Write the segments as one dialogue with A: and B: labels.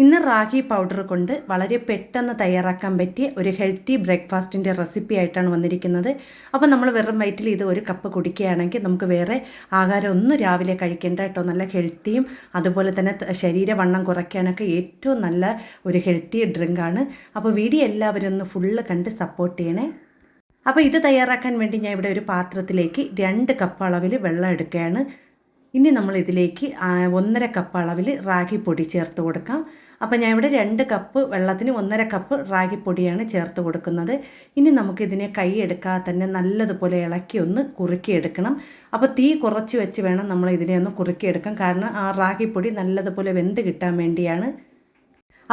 A: ഇന്ന് റാഗി പൗഡർ കൊണ്ട് വളരെ പെട്ടെന്ന് തയ്യാറാക്കാൻ പറ്റിയ ഒരു ഹെൽത്തി ബ്രേക്ക്ഫാസ്റ്റിന്റെ റെസിപ്പി ആയിട്ടാണ് വന്നിരിക്കുന്നത്. അപ്പോൾ നമ്മൾ വെറും വയറ്റിൽ ഇത് ഒരു കപ്പ് കുടിക്കുകയാണെങ്കിൽ നമുക്ക് വേറെ ആഹാരം ഒന്നും രാവിലെ കഴിക്കേണ്ട കേട്ടോ. നല്ല ഹെൽത്തിയും അതുപോലെ തന്നെ ശരീരവണ്ണം കുറയ്ക്കാനൊക്കെ ഏറ്റവും നല്ല ഒരു ഹെൽത്തി ഡ്രിങ്കാണ്. അപ്പോൾ വീഡിയോ എല്ലാവരും ഒന്ന് ഫുള്ള് കണ്ട് സപ്പോർട്ട് ചെയ്യണേ. അപ്പോൾ ഇത് തയ്യാറാക്കാൻ വേണ്ടി ഞാൻ ഇവിടെ ഒരു പാത്രത്തിലേക്ക് രണ്ട് കപ്പ് അളവിൽ വെള്ളം എടുക്കുകയാണ്. ഇനി നമ്മൾ ഇതിലേക്ക് ഒന്നര കപ്പ് അളവിൽ റാഗി പൊടി ചേർത്ത് കൊടുക്കാം. അപ്പോൾ ഞാൻ ഇവിടെ രണ്ട് കപ്പ് വെള്ളത്തിന് ഒന്നര കപ്പ് റാഗി പൊടിയാണ് ചേർത്ത് കൊടുക്കുന്നത്. ഇനി നമുക്കിതിനെ കൈ എടുക്കാതെ തന്നെ നല്ലതുപോലെ ഇളക്കി ഒന്ന് കുറുക്കിയെടുക്കണം അപ്പോൾ തീ കുറച്ച് വെച്ച് വേണം നമ്മൾ ഇതിനെ ഒന്ന് കുറുക്കിയെടുക്കാൻ കാരണം ആ റാഗി പൊടി നല്ലതുപോലെ വെന്ത് കിട്ടാൻ വേണ്ടിയാണ്.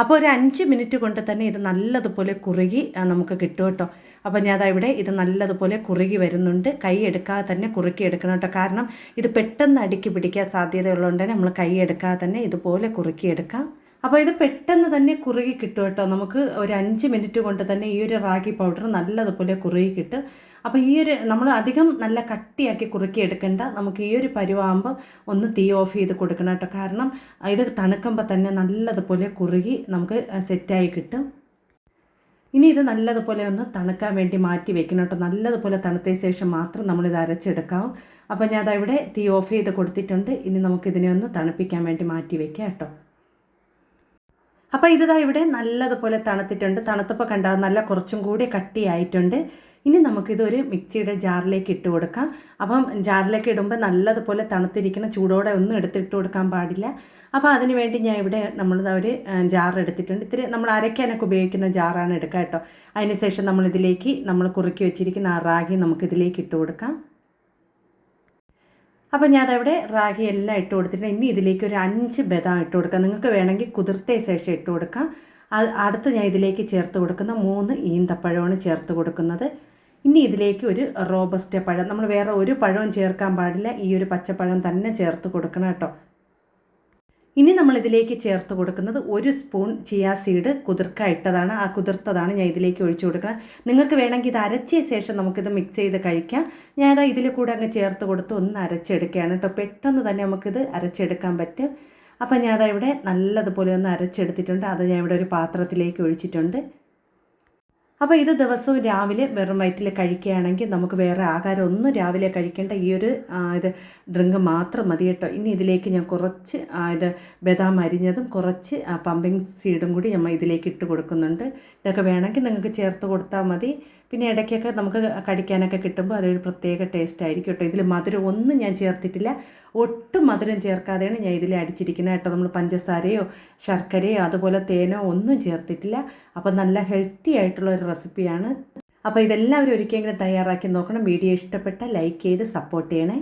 A: അപ്പോൾ ഒരു അഞ്ച് മിനിറ്റ് കൊണ്ട് തന്നെ ഇത് നല്ലതുപോലെ കുറുകി നമുക്ക് കിട്ടും കേട്ടോ. അപ്പോൾ ഞാൻ ഇവിടെ ഇത് നല്ലതുപോലെ കുറുകി വരുന്നുണ്ട്. കൈ എടുക്കാതെ തന്നെ കുറുക്കി എടുക്കണം കേട്ടോ. കാരണം ഇത് പെട്ടെന്ന് അടുക്കി പിടിക്കാൻ സാധ്യതയുള്ളതുകൊണ്ട് തന്നെ നമ്മൾ കൈ എടുക്കാതെ തന്നെ ഇതുപോലെ കുറുക്കി എടുക്കാം. അപ്പോൾ ഇത് പെട്ടെന്ന് തന്നെ കുറുകി കിട്ടും കേട്ടോ. നമുക്ക് ഒരു അഞ്ച് മിനിറ്റ് കൊണ്ട് തന്നെ ഈ ഒരു റാഗി പൗഡർ നല്ലതുപോലെ കുറുകി കിട്ടും. അപ്പോൾ ഈ ഒരു നമ്മൾ അധികം നല്ല കട്ടിയാക്കി കുറുക്കി എടുക്കണ്ട. നമുക്ക് ഈ ഒരു പരുവാകുമ്പോൾ ഒന്ന് തീ ഓഫ് ചെയ്ത് കൊടുക്കണം കേട്ടോ. കാരണം ഇത് തണുക്കുമ്പോൾ തന്നെ നല്ലതുപോലെ കുറുകി നമുക്ക് സെറ്റായി കിട്ടും. ഇനി ഇത് നല്ലതുപോലെ ഒന്ന് തണുക്കാൻ വേണ്ടി മാറ്റി വെക്കണം കേട്ടോ. നല്ലതുപോലെ തണുത്ത ശേഷം മാത്രം നമ്മളിത് അരച്ചെടുക്കാം. അപ്പോൾ ഞാൻ തീ ഓഫ് ചെയ്ത് കൊടുത്തിട്ടുണ്ട്. ഇനി നമുക്കിതിനെ ഒന്ന് തണുപ്പിക്കാൻ വേണ്ടി മാറ്റി വെക്കാം കേട്ടോ. അപ്പോൾ ഇതാ ഇവിടെ നല്ലതുപോലെ തണുത്തിട്ടുണ്ട്. തണുത്തപ്പോൾ കണ്ടാൽ നല്ല കുറച്ചും കൂടി കട്ടിയായിട്ടുണ്ട്. ഇനി നമുക്കിത് ഒരു മിക്സിയുടെ ജാറിലേക്ക് ഇട്ട് കൊടുക്കാം. അപ്പം ജാറിലേക്ക് ഇടുമ്പോൾ നല്ലതുപോലെ തണുത്തിരിക്കുന്ന ചൂടോടെ ഒന്നും എടുത്തിട്ട് കൊടുക്കാൻ പാടില്ല. അപ്പോൾ അതിന് വേണ്ടി ഞാൻ ഇവിടെ നമ്മളിതാ ഒരു ജാർ എടുത്തിട്ടുണ്ട്. ഇത്തിരി നമ്മൾ അരയ്ക്കാനൊക്കെ ഉപയോഗിക്കുന്ന ജാറാണ് എടുക്കുക കേട്ടോ. അതിന് ശേഷം നമ്മളിതിലേക്ക് നമ്മൾ കുറുക്കി വെച്ചിരിക്കുന്ന ആ റാഗി നമുക്കിതിലേക്ക് ഇട്ട് കൊടുക്കാം. അപ്പോൾ ഞാൻ അതവിടെ റാഗി എല്ലാം ഇട്ട് കൊടുത്തിട്ടുണ്ട്. ഇനി ഇതിലേക്ക് ഒരു അഞ്ച് ബദാം ഇട്ട് കൊടുക്കാം. നിങ്ങൾക്ക് വേണമെങ്കിൽ കുതിർത്തെ ശേഷം ഇട്ട് കൊടുക്കാം. അത് അടുത്ത് ഞാൻ ഇതിലേക്ക് ചേർത്ത് കൊടുക്കുന്ന മൂന്ന് ഈന്തപ്പഴമാണ് ചേർത്ത് കൊടുക്കുന്നത്. ഇനി ഇതിലേക്ക് ഒരു റോബസ്റ്റ പഴം. നമ്മൾ വേറെ ഒരു പഴവും ചേർക്കാൻ പാടില്ല. ഈ ഒരു പച്ചപ്പഴം തന്നെ ചേർത്ത് കൊടുക്കണം കേട്ടോ. ഇനി നമ്മൾ ഇതിലേക്ക് ചേർത്ത് കൊടുക്കുന്നത് ഒരു സ്പൂൺ ചിയാ സീഡ് കുതിർക്ക ഇട്ടതാണ്. ആ കുതിർത്തതാണ് ഞാൻ ഇതിലേക്ക് ഒഴിച്ചു കൊടുക്കുന്നത്. നിങ്ങൾക്ക് വേണമെങ്കിൽ ഇത് അരച്ച ശേഷം നമുക്കിത് മിക്സ് ചെയ്ത് കഴിക്കാം. ഞാൻ അതാ ഇതിൽ കൂടെ അങ്ങ് ചേർത്ത് കൊടുത്ത് ഒന്ന് അരച്ചെടുക്കുകയാണ് കേട്ടോ. പെട്ടെന്ന് തന്നെ നമുക്കിത് അരച്ചെടുക്കാൻ പറ്റും. അപ്പം ഞാൻ അതാ ഇവിടെ നല്ലതുപോലെ ഒന്ന് അരച്ചെടുത്തിട്ടുണ്ട്. അത് ഞാൻ ഇവിടെ ഒരു പാത്രത്തിലേക്ക് ഒഴിച്ചിട്ടുണ്ട്. അപ്പോൾ ഇത് ദിവസവും രാവിലെ വെറും വയറ്റിൽ കഴിക്കുകയാണെങ്കിൽ നമുക്ക് വേറെ ആഹാരം ഒന്നും രാവിലെ കഴിക്കേണ്ട ഈ ഒരു ഇത് ഡ്രിങ്ക് മാത്രം മതി കേട്ടോ. ഇനി ഇതിലേക്ക് ഞാൻ കുറച്ച് ഇത് ബദാം അരിഞ്ഞതും കുറച്ച് പമ്പിങ് സീഡും കൂടി നമ്മൾ ഇതിലേക്ക് ഇട്ട് കൊടുക്കുന്നുണ്ട്. ഇതൊക്കെ വേണമെങ്കിൽ നിങ്ങൾക്ക് ചേർത്ത് കൊടുത്താൽ മതി. പിന്നെ ഇടയ്ക്കൊക്കെ നമുക്ക് കടിക്കാനൊക്കെ കിട്ടുമ്പോൾ അതൊരു പ്രത്യേക ടേസ്റ്റ് ആയിരിക്കും കേട്ടോ. ഇതിൽ മധുരം ഒന്നും ഞാൻ ചേർത്തിട്ടില്ല. ഒട്ടും മധുരം ചേർക്കാതെയാണ് ഞാൻ ഇതിൽ അടിച്ചിരിക്കുന്നത് കേട്ടോ. നമ്മൾ പഞ്ചസാരയോ ശർക്കരയോ അതുപോലെ തേനോ ഒന്നും ചേർത്തിട്ടില്ല. അപ്പോൾ നല്ല ഹെൽത്തി ആയിട്ടുള്ള ഒരു റെസിപ്പിയാണ് അപ്പോൾ ഇതെല്ലാവരും ഒരിക്കലെങ്കിലും തയ്യാറാക്കി നോക്കണം. വീഡിയോ ഇഷ്ടപ്പെട്ട ലൈക്ക് ചെയ്ത് സപ്പോർട്ട് ചെയ്യണേ.